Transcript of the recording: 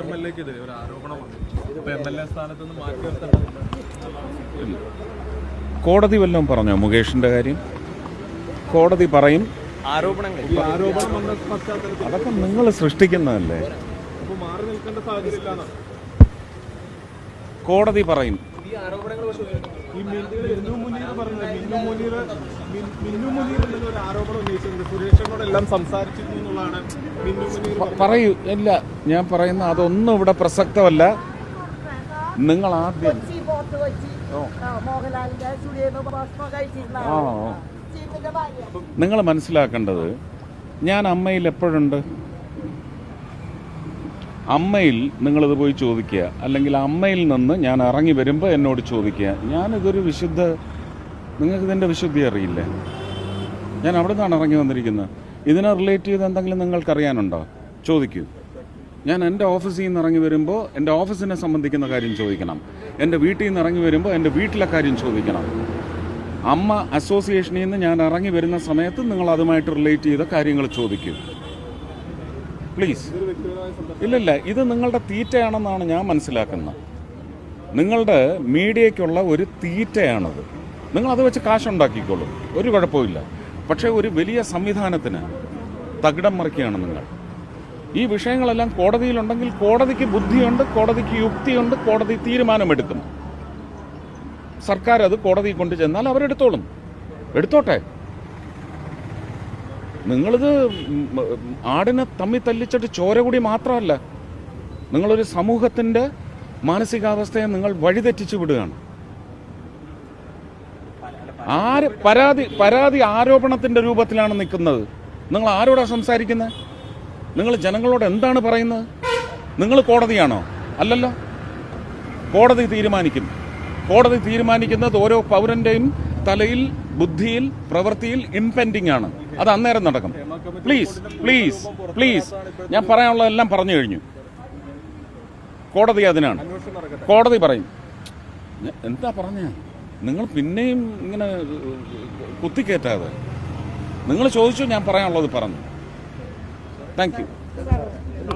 M L എക്കെതിരെ ഒരു ആരോപണം വന്നു അപ്പൊ എം എൽ എ സ്ഥാനത്ത് നിന്ന് മാറ്റി നിർത്തേണ്ടതില്ല കോടതി വല്ലതും പറഞ്ഞോ മുകേഷിന്റെ കാര്യം? കോടതി പറയും. ആരോപണങ്ങൾ. അതൊക്കെ നിങ്ങൾ സൃഷ്ടിക്കുന്നതല്ലേ? അപ്പൊ മാറി നിൽക്കേണ്ട സാഹചര്യം ഇല്ലാന്നാ കോടതി പറയും. ഈ മിന്നു മിന്നു മുനീർ പറഞ്ഞത് മിന്നു മുനീർ മിന്നു മുനീർ എന്നുള്ള ഒരു ആരോപണം ഉന്നയിച്ചിട്ടുണ്ട്. സുരേഷനോട് എല്ലാം സംസാരിച്ചിരുന്നു എന്നുള്ളതാണ് മിന്നു മുനീർ പറയൂ. ഇല്ല ഞാൻ പറയുന്ന അതൊന്നും ഇവിടെ പ്രസക്തമല്ല. നിങ്ങൾ ആദ്യം നിങ്ങൾ മനസ്സിലാക്കേണ്ടത് ഞാൻ അമ്മയിൽ എപ്പോഴുണ്ട്? അമ്മയിൽ നിങ്ങളിത് പോയി ചോദിക്കുക. അല്ലെങ്കിൽ അമ്മയിൽ നിന്ന് ഞാൻ ഇറങ്ങി വരുമ്പോൾ എന്നോട് ചോദിക്കുക. ഞാനിതൊരു വിശുദ്ധ നിങ്ങൾക്ക് ഇതിന്റെ വിശുദ്ധി അറിയില്ലേ? ഞാൻ അവിടെ നിന്നാണ് ഇറങ്ങി വന്നിരിക്കുന്നത്. ഇതിനെ റിലേറ്റ് ചെയ്ത് എന്തെങ്കിലും നിങ്ങൾക്കറിയാനുണ്ടോ? ചോദിക്കൂ. ഞാൻ എന്റെ ഓഫീസിൽ നിന്ന് ഇറങ്ങി വരുമ്പോൾ എന്റെ ഓഫീസിനെ സംബന്ധിക്കുന്ന കാര്യം ചോദിക്കണം. എന്റെ വീട്ടിൽ നിന്ന് ഇറങ്ങി വരുമ്പോൾ എന്റെ വീട്ടിലെ കാര്യം ചോദിക്കണം. അമ്മ അസോസിയേഷനിൽ നിന്ന് ഞാൻ ഇറങ്ങി വരുന്ന സമയത്ത് നിങ്ങൾ അതുമായിട്ട് റിലേറ്റ് ചെയ്ത കാര്യങ്ങൾ ചോദിക്കൂ. പ്ലീസ് ഇല്ലില്ല ഇത് നിങ്ങളുടെ തീറ്റയാണെന്നാണ് ഞാൻ മനസ്സിലാക്കുന്നത്. നിങ്ങളുടെ മീഡിയയ്ക്കുള്ള ഒരു തീറ്റയാണത്. നിങ്ങൾ അത് വെച്ച് കാശുണ്ടാക്കിക്കോളും. ഒരു കുഴപ്പമില്ല പക്ഷേ ഒരു വലിയ സംവിധാനത്തിന് തകിടം മറിക്കുകയാണ് നിങ്ങൾ. ഈ വിഷയങ്ങളെല്ലാം കോടതിയിലുണ്ടെങ്കിൽ കോടതിക്ക് ബുദ്ധിയുണ്ട് കോടതിക്ക് യുക്തിയുണ്ട് കോടതി തീരുമാനമെടുക്കും സർക്കാർ അത് കോടതിയിൽ കൊണ്ട് ചെന്നാൽ അവരെടുത്തോളും. എടുത്തോട്ടെ? നിങ്ങളിത് ആടിനെ തമ്മി തല്ലിച്ചിട്ട് ചോര കൂടി മാത്രമല്ല നിങ്ങളൊരു സമൂഹത്തിന്റെ മാനസികാവസ്ഥയെ നിങ്ങൾ വഴിതെറ്റിച്ചു വിടുകയാണ്. ആര് പരാതി പരാതി ആരോപണത്തിന്റെ രൂപത്തിലാണ് നിൽക്കുന്നത്. നിങ്ങൾ ആരോടാണ് സംസാരിക്കുന്നത് നിങ്ങൾ ജനങ്ങളോട് എന്താണ് പറയുന്നത്? നിങ്ങൾ കോടതിയാണോ? അല്ലല്ലോ. കോടതി തീരുമാനിക്കും. കോടതി തീരുമാനിക്കുന്നത് ഓരോ പൗരന്റെയും തലയിൽ ബുദ്ധിയിൽ പ്രവൃത്തിയിൽ ഇംപെൻഡിങ് ആണ്. അത് അന്നേരം നടക്കും. പ്ലീസ് പ്ലീസ് പ്ലീസ് ഞാൻ പറയാനുള്ളതെല്ലാം പറഞ്ഞു കഴിഞ്ഞു. കോടതി അതിനാണ്. കോടതി പറയും. എന്താ പറഞ്ഞ? നിങ്ങൾ പിന്നെയും ഇങ്ങനെ കുത്തിക്കയറ്റാതെ നിങ്ങൾ ചോദിച്ചു ഞാൻ പറയാനുള്ളത് പറഞ്ഞു. Thank you